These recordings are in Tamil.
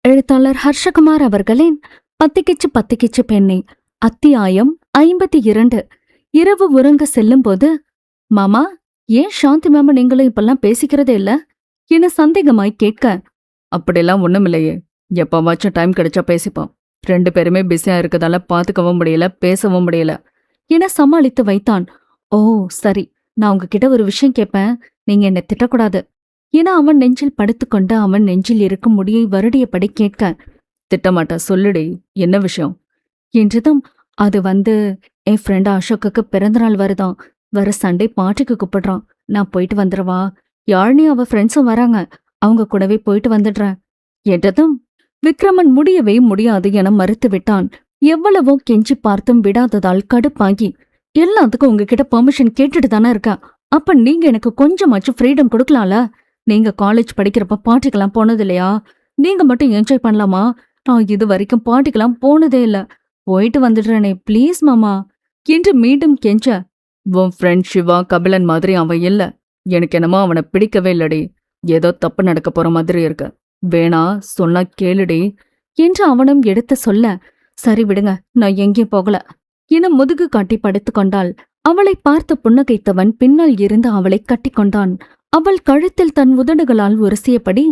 எழுத்தாளர் ஹர்ஷகுமார் அவர்களின் பத்திக்கிச்சு பத்திக்கிச்சு பெண்ணே அத்தியாயம் ஐம்பத்தி இரண்டு. இரவு உறங்க செல்லும்போது மாமா ஏன் சாந்தி மாமா நீங்களும் இப்பெல்லாம் பேசிக்கிறதே இல்ல? என சந்தேகமாய் கேட்க. அப்படிலாம் ஒண்ணுமில்லையே. எப்பவாச்சும் டைம் கிடைச்சா பேசிப்போம். ரெண்டு பேருமே பிஸியா இருக்கதால பாத்துக்கவும் முடியல பேசவும் முடியல என சமாளித்து வைத்தான். ஓ சரி. நான் உங்ககிட்ட ஒரு விஷயம் கேட்பேன் நீங்க என்ன திட்டக்கூடாது. என அவன் நெஞ்சில் படுத்துக்கொண்டு அவன் நெஞ்சில் இருக்கும் முடியை வருடியபடி கேட்க திட்டமாட்டா சொல்லுடி என்ன விஷயம்? என்றதும் அது வந்து என் ஃப்ரெண்ட் அசோக்குக்கு பிறந்தநாள் வருதான். வர சண்டே பாட்டிக்கு கூப்பிடுறான். நான் போயிட்டு வந்துடுவா? யாழ்னி அவ ஃப்ரெண்ட்ஸும் வராங்க. அவங்க கூடவே போயிட்டு வந்துடுறேன். என்றதும் விக்ரமன் முடியவே முடியாது என மறுத்து விட்டான். எவ்வளவோ கெஞ்சி பார்த்தும் விடாததால் கடுப்பாகி எல்லாத்துக்கும் உங்ககிட்ட பெர்மிஷன் கேட்டுட்டு தானே இருக்கேன். அப்ப நீங்க எனக்கு கொஞ்சமாச்சும் ஃப்ரீடம் கொடுக்கலாம்ல? நீங்க காலேஜ் படிக்கிறப்ப பாட்டிக்கெல்லாம் போனது இல்லையா நீங்க மட்டும் என்ஜாய் பண்ணலாமா? நான் இது வரைக்கும் பாட்டிக்கெல்லாம் போனதே இல்ல. போயிட்டு வந்துடுறேனே ப்ளீஸ் மாமா. என்று மீண்டும் கெஞ்ச. உன் ஃப்ரெண்ட் சிவா கபிலன் மாதிரி அவன் இல்ல. எனக்கு என்னமோ அவனை பிடிக்கவே இல்லடி. ஏதோ தப்பு நடக்க போற மாதிரி இருக்கு. வேணா சொன்னா கேளுடி. என்று அவனும் எடுத்து சொல்ல சரி விடுங்க நான் எங்கேயும் போகல. என முதுகு காட்டி படுத்துக் கொண்டாள். அவளை பார்த்து புன்னகைத்தவன் பின்னால் இருந்து அவளை கட்டிக்கொண்டான் அவள் கழுத்தில் தன் உதடுகளால் உரசியபடி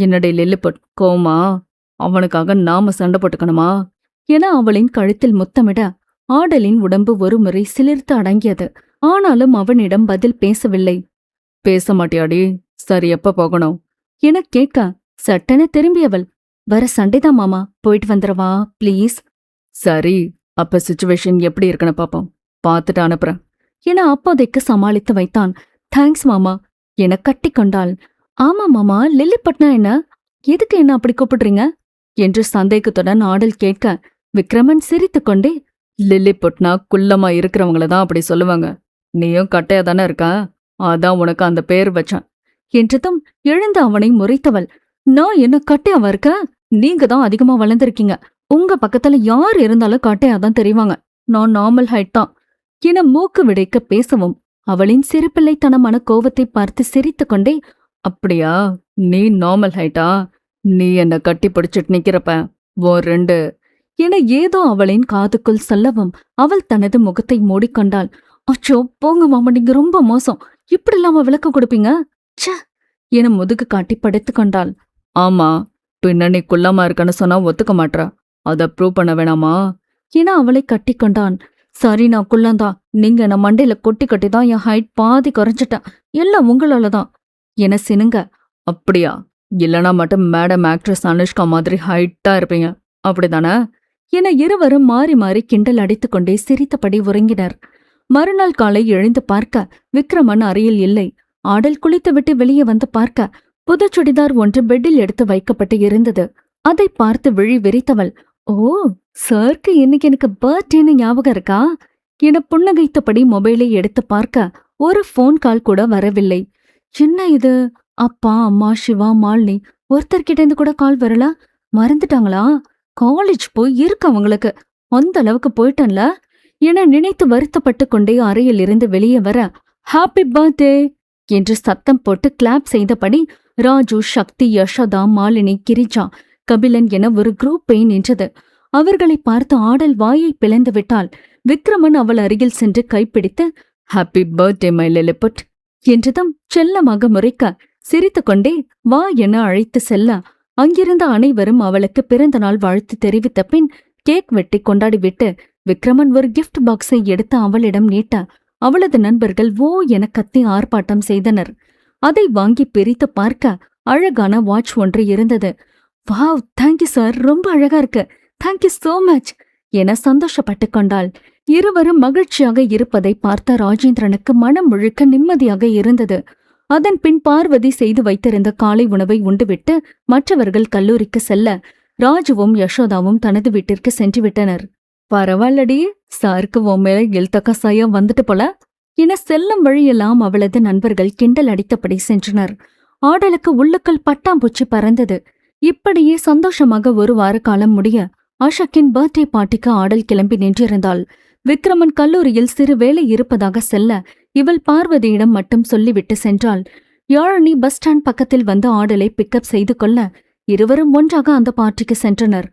என்னடை லெல்லுப்பட்கோமா கோமா அவனுக்காக நாம சண்டை போட்டுக்கணுமா? என அவளின் கழுத்தில் முத்தமிட ஆடலின் உடம்பு ஒருமுறை சிலிர்த்து அடங்கியது. ஆனாலும் அவனிடம் பதில் பேசவில்லை. பேச மாட்டியாடி சரி எப்ப போகணும்? எனக் கேட்க சட்டென திரும்பியவள் வர சண்டைதான் மாமா போயிட்டு வந்துடவா ப்ளீஸ். சரி அப்ப சுச்சுவேஷன் எப்படி இருக்குன்னு பாப்போம் பார்த்துட்டு அனுப்புறேன். என அப்போதைக்கு சமாளித்து வைத்தான். தேங்க்ஸ் மாமா என கட்டிக்கொண்டாள் ஆமா மாமா லில்லிபட்னா என்ன? எதுக்கு என்ன அப்படி கூப்பிடுறீங்க? என்று சந்தேகத்துடன் ஆடல் கேட்க விக்ரமன் சிரித்துக்கொண்டே லில்லிபுட்னா குள்ளமா இருக்கிறவங்கள தான் அப்படி சொல்லுவாங்க. நீயும் கட்டையா தானே இருக்க? அதான் உனக்கு அந்த பேர் வச்சேன். என்றதும் எழுந்து அவனை முறைத்தவள். நான் என்ன கட்டையாவா இருக்க? நீங்க தான் அதிகமா வளர்ந்துருக்கீங்க. உங்க பக்கத்துல யார் இருந்தாலும் கட்டையா தான் தெரிவாங்க. நான் நார்மல் ஹைட் தான். என மூக்கு விடைக்க பேசவும் அவளின் சிறுபிள்ளைத்தனமான கோவத்தை பார்த்து சிரித்துக்கொண்டே அப்படியா? நீ நார்மல் ஹைட்டா? நீ என்ன கட்டி பிடிச்சிட்டு நிக்கிறப்ப ஓ ரெண்டு என ஏதோ அவளின் காதுக்குள் சொல்லவும் அவள் தனது முகத்தை மூடிக்கொண்டாள். அச்சோ போங்க மாமா நீங்க ரொம்ப மோசம். இப்படி இல்லாம விளக்கம் கொடுப்பீங்க? ச்சே! என முதுகு காட்டி படுத்துக் கொண்டாள். ஆமா பின்ன நீ குள்ளமா இருக்கன்னு சொன்னா ஒத்துக்க மாட்றா. அத ப்ரூவ் பண்ண வேணாமா? என அவளை கட்டிக்கொண்டான் சரி நான் குள்ளந்தான் நீங்க நான் மண்டையில கொட்டி கொட்டி தான் என் ஹைட் பாதி குறைஞ்சிட்டேன். எல்லாம் உங்களால தான் என சினுங்க? அப்படியா? இல்லனா மட்டும் மேடம் ஆக்ட்ரஸ் அனுஷ்கா மாதிரி ஹைட்டா இருப்பீங்க. அப்படிதானே? என இருவரும் மாறி மாறி கிண்டல் அடித்துக்கொண்டே சிரித்தபடி உறங்கினர். மறுநாள் காலை எழுந்து பார்க்க விக்ரமன் அறையில் இல்லை. ஆடல் குளித்துவிட்டு வெளியே வந்து பார்க்க புது சுடிதார் ஒன்று பெட்டில் எடுத்து வைக்கப்பட்டு இருந்தது. அதை பார்த்து விழி வெறித்தவள் ஓ சார்க்கு இன்னைக்கு எனக்கு பர்த்டேன்னு ஞாபகம் இருக்கா? என புன்னகைத்தபடி மொபைலை எடுத்து பார்க்க ஒரு ஃபோன் கால் கூட வரவில்லை. சின்ன இது அப்பா அம்மா சிவா மாலினி ஒருத்தர்கிட்ட இருந்து கூட கால் வரல. மறந்துட்டாங்களா? காலேஜ் போய் இருக்கு அவங்களுக்கு. அந்த அளவுக்கு போயிட்டன்ல. என நினைத்து வருத்தப்பட்டு கொண்டே அறையில் இருந்து வெளியே வர ஹாப்பி பர்த்டே என்று சத்தம் போட்டு கிளாப் செய்தபடி ராஜு சக்தி யஷோதா மாலினி கிரிஜா கபிலன் என ஒரு குரூப் பெயின் நின்றது. அவர்களை பார்த்து ஆடல் வாயை பிளந்து விட்டால் விக்ரமன் அவள் அருகில் சென்று கைப்பிடித்து ஹாப்பி பர்த்டே மை லெலிபட் என்றதும் செல்லமாக முறைக்க சிரித்துக்கொண்டே வா என அழைத்து செல்ல. அங்கிருந்த அனைவரும் அவளுக்கு பிறந்த நாள் வாழ்த்து தெரிவித்த பின் கேக் வெட்டி கொண்டாடிவிட்டு விக்ரமன் ஒரு கிஃப்ட் பாக்ஸை எடுத்து அவளிடம் நீட்ட அவளது நண்பர்கள் ஓ என கத்தி ஆர்ப்பாட்டம் செய்தனர். அதை வாங்கி பிரித்து பார்க்க அழகான வாட்ச் ஒன்று இருந்தது. வாவ் தேங்க்யூ சார் ரொம்ப அழகா இருக்கு. தேங்க்யூ சோ மச் என சந்தோஷப்பட்டு கொண்டாள். இருவரும் மகிழ்ச்சியாக இருப்பதை பார்த்த ராஜேந்திரனுக்கு மனம் முழுக்க நிம்மதியாக இருந்தது. அதன் பின் பார்வதி செய்து வைத்திருந்த காலை உணவை உண்டுவிட்டு மற்றவர்கள் கல்லூரிக்கு செல்ல ராஜுவும் யசோதாவும் தனது வீட்டிற்கு சென்று விட்டனர் பரவாயில்லடி சாருக்கு உன் மேல இல்தக்கசாயா வந்துட்டு போல. என செல்லும் வழியெல்லாம் அவளது நண்பர்கள் கிண்டல் அடித்தபடி சென்றனர். ஆடலுக்கு உள்ளுக்குள் பட்டாம்பூச்சி பறந்தது. இப்படியே சந்தோஷமாக ஒரு வார காலம் முடிய அஷோக்கின் பர்த்டே பார்ட்டிக்கு ஆடல் கிளம்பி நின்றிருந்தாள். விக்ரமன் கல்லூரியில் சிறு வேலை இருப்பதாக செல்ல இவள் பார்வதியிடம் மட்டும் சொல்லிவிட்டு சென்றாள். யாழினி பஸ் ஸ்டாண்ட் பக்கத்தில் வந்து ஆடலை பிக்கப் செய்து கொள்ள இருவரும் ஒன்றாக அந்த பார்ட்டிக்கு சென்றனர்.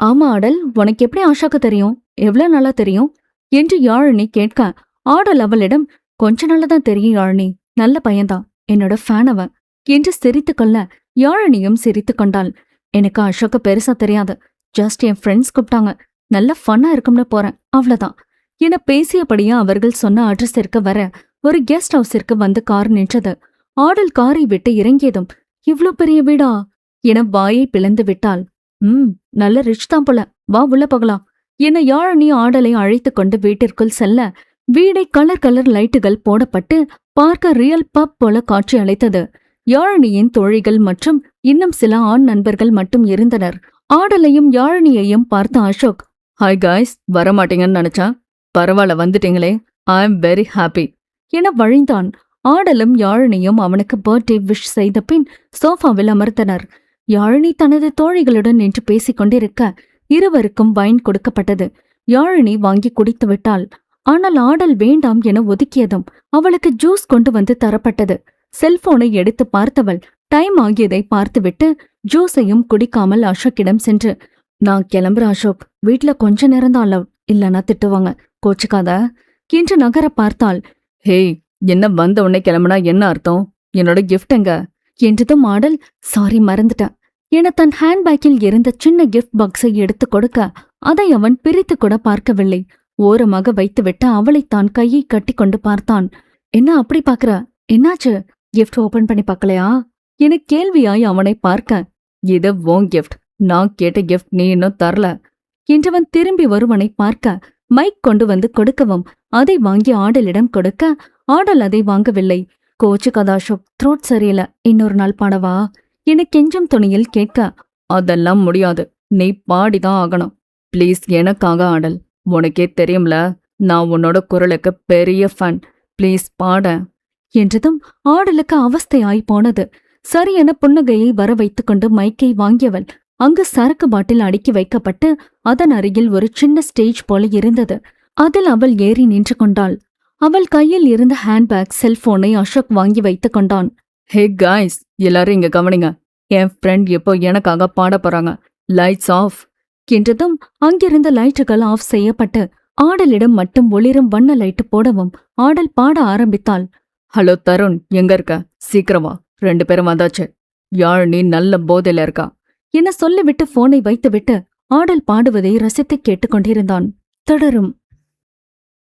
ஆமா ஆடல் உனக்கு எப்படி ஆஷாக்கு தெரியும்? எவ்வளவு நல்லா தெரியும்? என்று யாழினி கேட்க ஆடல் அவளிடம் கொஞ்ச நாள்தான் தெரியும் யாழினி நல்ல பையன்தான் என்னோட ஃபேன் அவன் என்று சிரித்து கொள்ள யாழினியும் சிரித்து கொண்டாள். எனக்கு அசோக்க பெருசா தெரியாது ஜஸ்ட் என் ஃப்ரெண்ட்ஸ் கூப்பிட்டாங்க. நல்ல ஃபன்னா இருக்கும்னு போறேன். அவ்வளவுதான். என பேசியபடியே அவர்கள் சொன்ன அட்ரஸிற்கு வர ஒரு கெஸ்ட் ஹவுஸிற்கு வந்து கார் நின்றது. ஆடல் காரை விட்டு இறங்கியதும் இவ்ளோ பெரிய வீடா? என வாயை பிளந்து விட்டாள். ம் நல்ல ரிச் தான் போல. வா உள்ள போகலாம். என யாழனி ஆடலை அழைத்துக் கொண்டு வீட்டிற்குள் செல்ல வீடை கலர் கலர் லைட்டுகள் போடப்பட்டு பார்க்க ரியல் பப் போல காட்சி அளித்தது. யாழினியின் தோழிகள் மற்றும் இன்னும் சில ஆண் நண்பர்கள் மட்டும் இருந்தனர். ஆடலையும் யாழினியையும் பார்த்த அசோக் ஹாய் காய்ஸ் வரமாட்டீங்கன்னு நினைச்சா பரவாயில்ல வந்துட்டீங்களே ஐ எம் வெரி ஹாப்பி என வழிந்தான். ஆடலும் யாழினியும் அவனுக்கு பர்த்டே விஷ் செய்த பின் சோஃபாவில் அமர்த்தனர் யாழினி தனது தோழிகளுடன் நின்று பேசிக் கொண்டிருக்க இருவருக்கும் வைன் கொடுக்கப்பட்டது. யாழினி வாங்கி குடித்து விட்டாள். ஆனால் ஆடல் வேண்டாம் என ஒதுக்கியதும் அவளுக்கு ஜூஸ் கொண்டு வந்து தரப்பட்டது. செல்போனை எடுத்து பார்த்தவள் டைம் ஆகியதை பார்த்துவிட்டு ஜூஸையும் குடிக்காமல் அசோக்கிடம் சென்று நான் கிளம்புற அசோக். வீட்ல கொஞ்ச நேரம்தான் அளவு இல்லனா திட்டுவாங்க. கோச்சுக்காத. என்று நகர பார்த்தாள். ஹேய் என்ன வந்த உடனே கிளம்புனா என்ன அர்த்தம்? என்னோட கிஃப்ட் எங்க? என்றதும் ஆடல் சாரி மறந்துட்டேன். என தன் ஹேண்ட்பேக்கில் இருந்த சின்ன கிஃப்ட் பாக்ஸை எடுத்து கொடுக்க அதை அவன் பிரித்து கூட பார்க்கவில்லை. ஓரமாக வைத்துவிட்டு அவளை தான் கையை கட்டிக்கொண்டு பார்த்தான். என்ன அப்படி பாக்குற என்னாச்சு? கிஃப்ட் ஓபன் பண்ணி பார்க்கலையா? என கேள்வியாய் அவனை பார்க்க இது ஓங் கிஃப்ட் நான் கேட்ட கிஃப்ட் நீ இன்னும் தரல. என்றவன் திரும்பி வருவனை பார்க்க மைக் கொண்டு வந்து கொடுக்கவும் அதை வாங்கி ஆடலிடம் கொடுக்க ஆடல் அதை வாங்கவில்லை. கோச்சு கதாஷோக் த்ரோட் சரியில்ல. இன்னொரு நாள் பாடவா? என கெஞ்சும் துணியில் கேட்க அதெல்லாம் முடியாது. நீ பாடிதான் ஆகணும். ப்ளீஸ் எனக்காக ஆடல். உனக்கே தெரியும்ல நான் உன்னோட குரலுக்கு பெரிய ஃபன் ப்ளீஸ் பாட. என்றதும் ஆடலுக்கு அவஸ்தையாய் போனது. சரியென புன்னகையை வர வைத்துக்கொண்டு மைக்கை வாங்கியவள் அங்கு சரக்கு பாட்டில் அடுக்கி வைக்கப்பட்டு அதன் அருகில் ஒரு சின்ன ஸ்டேஜ் போல இருந்தது. அதில் அவள் ஏறி நின்று கொண்டாள். அவள் கையில் இருந்த ஹேண்ட்பேக் செல்போனை அசோக் வாங்கி வைத்துக் கொண்டான். ஹே காய்ஸ் எல்லாரும் இங்க கவனிங்க. என் ஃப்ரெண்ட் இப்போ எனக்காக பாட போறாங்க. லைட்ஸ் ஆஃப் என்றதும் அங்கிருந்த லைட்டுகள் ஆஃப் செய்யப்பட்டு ஆடலிடம் மட்டும் ஒளிரும் வண்ண லைட்டு போடவும் ஆடல் பாட ஆரம்பித்தாள். ஹலோ தருண் எங்க இருக்க? சீக்கிரமா ரெண்டு பேரும் வந்தாச்சு. யாழினி நல்ல போதையில இருக்கா? என சொல்லிவிட்டு போனை வைத்துவிட்டு ஆடல் பாடுவதை ரசித்துக் கேட்டுக்கொண்டிருந்தான். தொடரும்